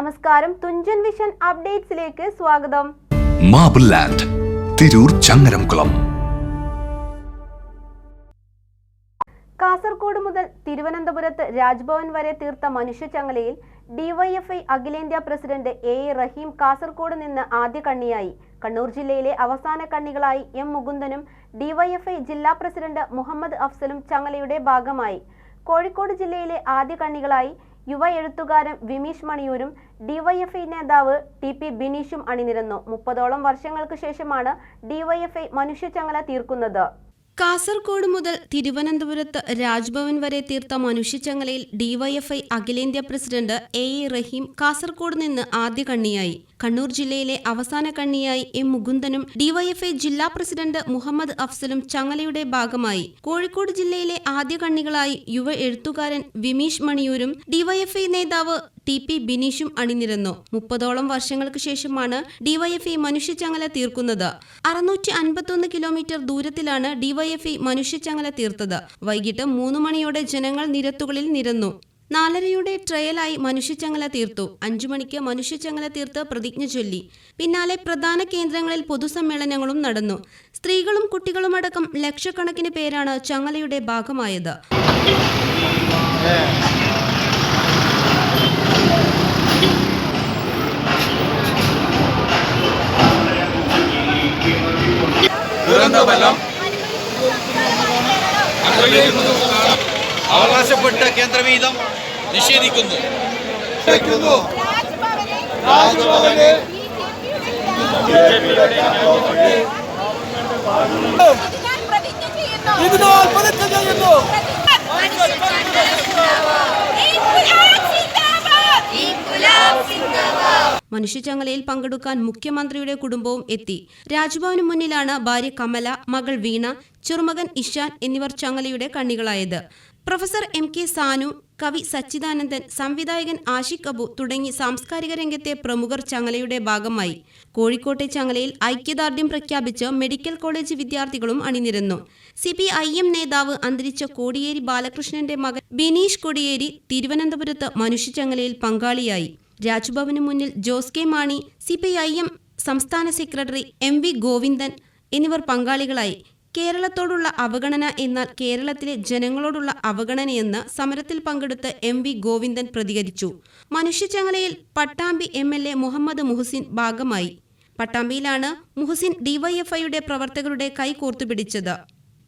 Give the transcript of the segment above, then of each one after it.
നമസ്കാരം. തുഞ്ചൻ വിഷൻ അപ്ഡേറ്റ്സിലേക്ക് സ്വാഗതം. Marble Land Tirur Changaramkulam. Kasaragod മുതൽ തിരുവനന്തപുരത്ത് രാജ്ഭവൻ വരെ തീർത്ത മനുഷ്യച്ചങ്ങലയിൽ ഡിവൈഎഫ്ഐ അഖിലേന്ത്യാ president A A Rahim Kasaragod നിന്ന് ആദ്യ കണ്ണിയായി. കണ്ണൂർ ജില്ലയിലെ അവസാന കണ്ണികളായി എം മുകുന്ദനും ഡിവൈഎഫ്ഐ ജില്ലാ പ്രസിഡന്റ് മുഹമ്മദ് അഫ്സലും ചങ്ങലയുടെ ഭാഗമായി. കോഴിക്കോട് ജില്ലയിലെ ആദ്യ കണ്ണികളായി യുവ എഴുത്തുകാരൻ വിമീഷ് മണിയൂരും ഡിവൈഎഫ്ഐ നേതാവ് ടി പി ബിനീഷും അണിനിരന്നു. മുപ്പതോളം വർഷങ്ങൾക്ക് ശേഷമാണ് ഡിവൈഎഫ്ഐ മനുഷ്യച്ചങ്ങല തീർക്കുന്നത്. കാസർഗോഡ് മുതൽ തിരുവനന്തപുരത്ത് രാജ്ഭവൻ വരെ തീർത്ത മനുഷ്യച്ചങ്ങലയിൽ ഡിവൈഎഫ്ഐ അഖിലേന്ത്യാ president A E Rahim Kasaragod നിന്ന് ആദ്യ കണ്ണിയായി. കണ്ണൂർ ജില്ലയിലെ അവസാന കണ്ണിയായി എം മുകുന്ദനും ഡിവൈഎഫ്ഐ ജില്ലാ പ്രസിഡന്റ് മുഹമ്മദ് അഫ്സലും ചങ്ങലയുടെ ഭാഗമായി. കോഴിക്കോട് ജില്ലയിലെ ആദ്യ കണ്ണികളായി യുവ എഴുത്തുകാരൻ വിമീഷ് മണിയൂരും ഡിവൈഎഫ്ഐ നേതാവ് ടി പി ബിനീഷും അണിനിരന്നു. മുപ്പതോളം വർഷങ്ങൾക്ക് ശേഷമാണ് ഡിവൈഎഫ്ഐ മനുഷ്യച്ചങ്ങല തീർക്കുന്നത്. അറുന്നൂറ്റി അൻപത്തൊന്ന് കിലോമീറ്റർ ദൂരത്തിലാണ് ഡിവൈഎഫ്ഐ മനുഷ്യച്ചങ്ങല തീർത്തത്. വൈകിട്ട് മൂന്ന് മണിയോടെ ജനങ്ങൾ നിരത്തുകളിൽ നിരന്നു. നാലരയുടെ ട്രയലായി മനുഷ്യച്ചങ്ങല തീർത്തു. അഞ്ചു മണിക്ക് മനുഷ്യച്ചങ്ങല തീർത്ത് പ്രതിജ്ഞ ചൊല്ലി. പിന്നാലെ പ്രധാന കേന്ദ്രങ്ങളിൽ പൊതുസമ്മേളനങ്ങളും നടന്നു. സ്ത്രീകളും കുട്ടികളുമടക്കം ലക്ഷക്കണക്കിന് പേരാണ് ചങ്ങലയുടെ ഭാഗമായത്. ദുരന്തഫലം അവകാശപ്പെട്ട കേന്ദ്രവീതം നിഷേധിക്കുന്നു. ഇതിനാൽ പ്രതിജ്ഞ ചെയ്യുന്നു. മനുഷ്യചങ്ങലയിൽ പങ്കെടുക്കാൻ മുഖ്യമന്ത്രിയുടെ കുടുംബവും എത്തി. രാജ്ഭവന് മുന്നിലാണ് ഭാര്യ കമല മകൾ വീണ ചെറുമകൻ ഇഷാൻ എന്നിവർ ചങ്ങലയുടെ കണ്ണികളായത്. പ്രൊഫസർ എം കെ സാനു കവി സച്ചിദാനന്ദൻ സംവിധായകൻ ആഷിഖ് അബു തുടങ്ങി സാംസ്കാരിക രംഗത്തെ പ്രമുഖർ ചങ്ങലയുടെ ഭാഗമായി. കോഴിക്കോട്ടെ ചങ്ങലയിൽ ഐക്യദാർഢ്യം പ്രഖ്യാപിച്ച് മെഡിക്കൽ കോളേജ് വിദ്യാർത്ഥികളും അണിനിരന്നു. സി പി ഐ എം നേതാവ് അന്തരിച്ച കോടിയേരി ബാലകൃഷ്ണന്റെ മകൻ ബിനീഷ് കോടിയേരി തിരുവനന്തപുരത്ത് മനുഷ്യചങ്ങലയിൽ പങ്കാളിയായി. രാജ്ഭവന് മുന്നിൽ Jose K Mani C P I M സംസ്ഥാന സെക്രട്ടറി എം വി ഗോവിന്ദൻ എന്നിവർ പങ്കാളികളായി. കേരളത്തോടുള്ള അവഗണന എന്നാൽ കേരളത്തിലെ ജനങ്ങളോടുള്ള അവഗണനയെന്ന് സമരത്തിൽ പങ്കെടുത്ത് എം വി ഗോവിന്ദൻ പ്രതികരിച്ചു. മനുഷ്യചങ്ങലയിൽ Pattambi M L A Muhammad Muhsin ഭാഗമായി. പട്ടാമ്പിയിലാണ് മുഹസിൻ ഡിവൈഎഫ്ഐയുടെ പ്രവർത്തകരുടെ കൈ കോർത്തുപിടിച്ചത്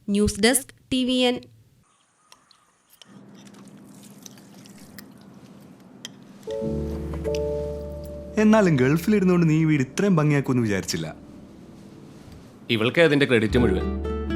news desk T V N എന്നാലും ഗൾഫിലിരുന്നുകൊണ്ട് നീ വീട് ഇത്രയും ഭംഗിയാക്കുമെന്ന് വിചാരിച്ചില്ല. ഇവൾക്ക് അതിന്റെ ക്രെഡിറ്റ് മുഴുവൻ.